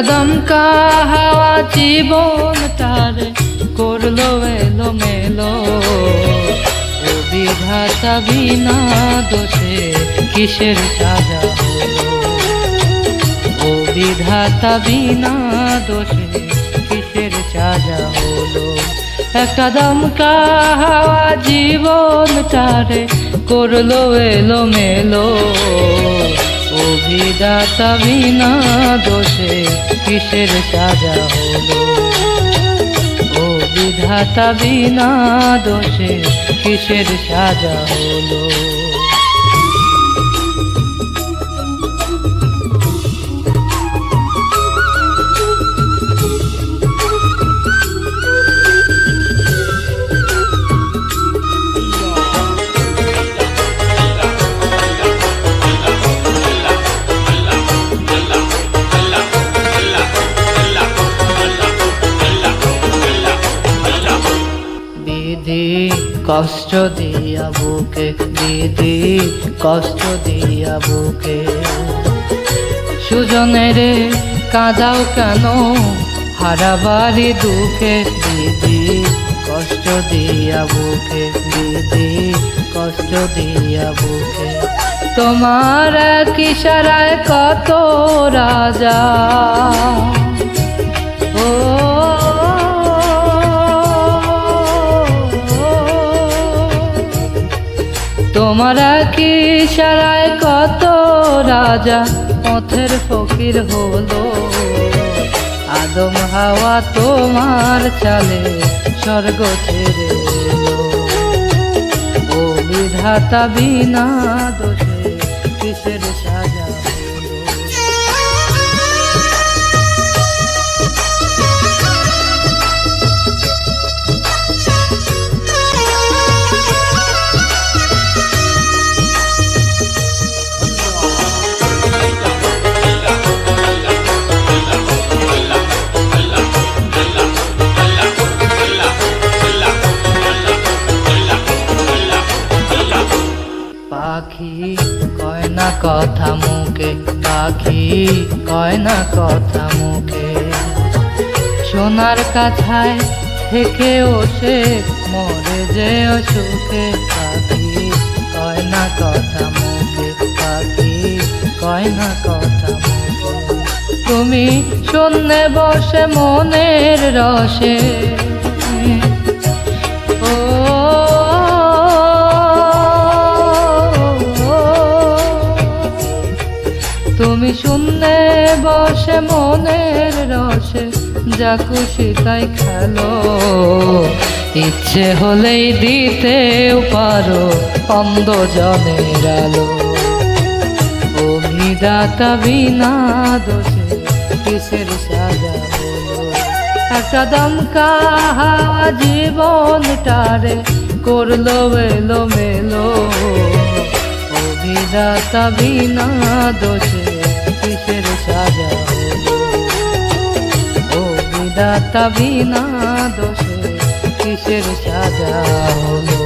দমকা হাওয়া জীবনটারে করল এলো মেলো ও বিধাতা বিনা দোষে কিসের সাজা ও বিনা দোষে কিসের সাজা হলো? একটা দমকা হাওয়া জীবনটারে করল এলো মেলো বিধাতা বিনা দোষে কিসের সাজা হলো? ও বিধাতা বিনা দোষে কিসের সাজা হলো? কষ্ট দিয়া বুকে দিদি, কষ্ট দিয়া বুকে। সুজনের কাঁদাও কেন? হারাবারি দুঃখে দিদি, কষ্ট দিয়া বুকে দিদি, কষ্ট দিয়া বুকে। তোমার কিশারায় কত রাজা। তোমার কি সারায় কত রাজা, পথের ফকির হলো আদম হাওয়া তোমার চালে স্বর্গ ছেড়ে। ও বিধাতা বিনা দোষে কথা মুখে পাখি কয় না কথা মুখে। সোনার কাছায় থেকে সে মরে যে সুখে। পাখি কয় না কথা মুখে, পাখি কয় না কথা তুমি শূন্যে বসে মনের রসে। তুমি শুনলে বসে মনের রসে, যা খুশি তাই খেলো। ইচ্ছে হলেই দিতেও পারো অন্ধ জনের আলো। ও বিদাতা বিনা দোষে কিসের সাজা একটা দমকা জীবনটারে করল এলো মেলো ও বিদাতা বিনা দোষে কিসের সাজা ও বিধাতা বিনা দোষে কিসের সাজা হলো?